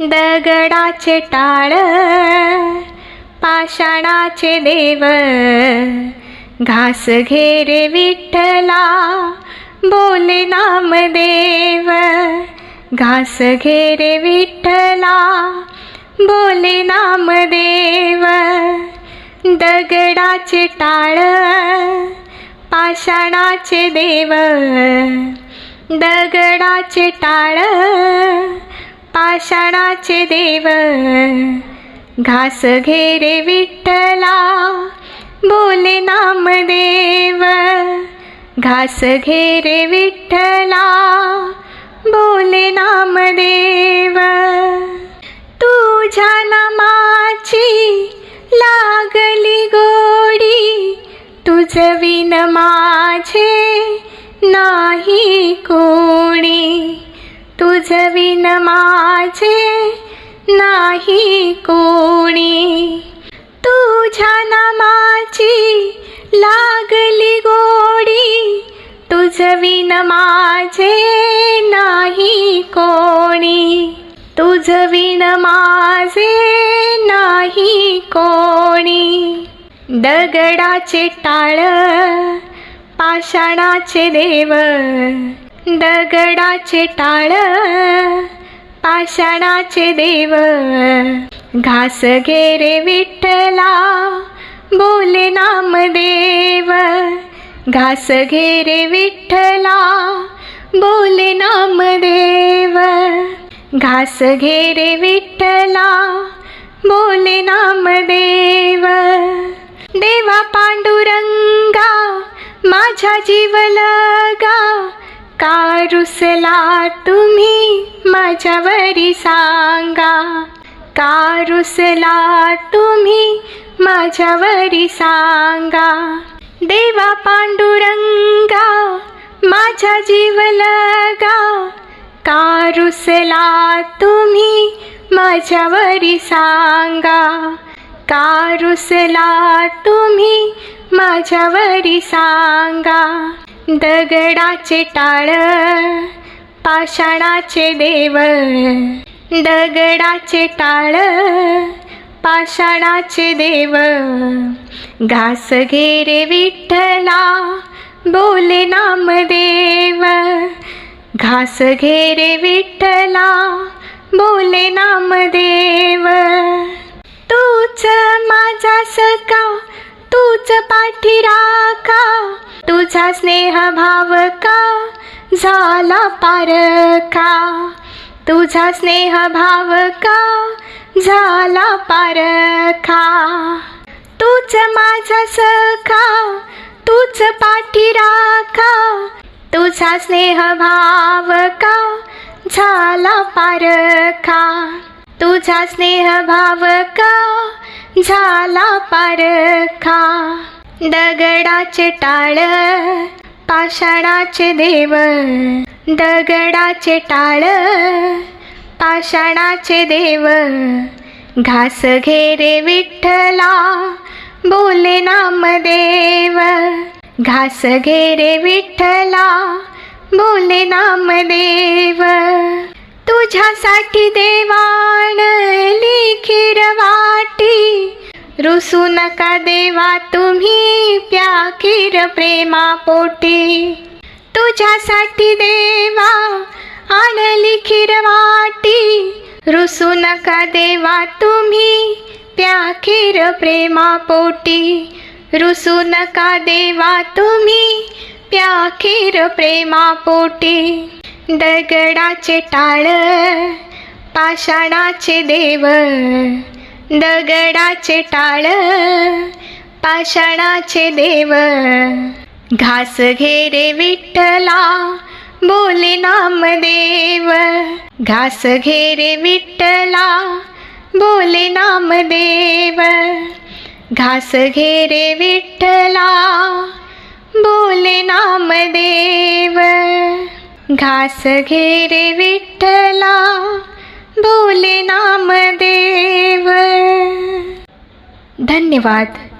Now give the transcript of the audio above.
दगडाचे टाळ पाषाणाचे देव घास घेरे विठ्ठला बोले नामदेव. घास घेरे विठ्ठला बोले नामदेव. दगडाचे टाळ पाषाणाचे देव दगडाचे टाळ पाषाणाचे देव. घास घेरे विठ्ठला बोले नामदेव. घास घेरे विठ्ठला बोले नामदेव. तुझ्या नामाची लागली गोडी तुझ विन माझे नाही कोणी. तुझ विन माझे नाही कोणी. तुझ्या नामाची लागली गोडी. तुझ विन माझे नाही कोणी. तुझ विन माझे नाही कोणी. दगडाचे टाळ पाषाणाचे देव दगडाचे टाळ पाषाणाचे देव. घास घेरे विठ्ठला बोले नामदेव. घास घेरे विठ्ठला बोले नामदेव. घास घेरे विठ्ठला बोले नामदेव. देवा पांडुरंगा माझ्या जीवलगा का रुसला तुम्ही माझ्यावरी सांगा. का रुसला तुम्ही माझ्यावरी सांगा. देवा पांडुरंगा माझ्या जीवलगा. का रुसला तुम्ही माझ्यावरी सांगा. का रुसला तुम्ही माझ्यावरी सांगा. दगडाचे टाळ पाषाणाचे देव. दगडाचे टाळ पाषाणाचे देव. घास घेरे विठ्ठला बोले नामदेव. घास घेरे विठ्ठला बोले नामदेव. तूच माझा सका तूच पाठी राखा तुझा स्नेह भाव का झाला पारखा. तुझा स्नेह भाव का झाला पारखा. तूच माझा सखा तूच पाठी राखा. तुझा स्नेह भाव का झाला पारखा. तुझा स्नेह भाव का झाला पारखा. दगडाचे टाळ पाषाणाचे देव. दगडाचे टाळ पाषाणाचे देव. घास घेरे विठ्ठला बोले नामदेव. घास घेरे विठ्ठला बोले नामदेव. तुझ्यासाठी देवाण खीर वाटी रुसू नका देवा तुम्ही प्याखीर प्रेमा पोटी तुझ्यासाठी देवा आणली खीर वाटी रुसू नका देवा तुम्ही प्याखीर प्रेमा पोटी रुसू नका देवा तुम्ही प्याखीर प्रेमा पोटी दगडाचे टाळ पाषाणाचे देव दगडाचे टाळ पाषाणाचे देव. घास घेरे विठ्ठला बोले नामदेव. घास घेरे विठ्ठला बोले नामदेव. घास घेरे विठ्ठला बोले नामदेव. घास घेरे विठ्ठला बोले नामदेव। धन्यवाद।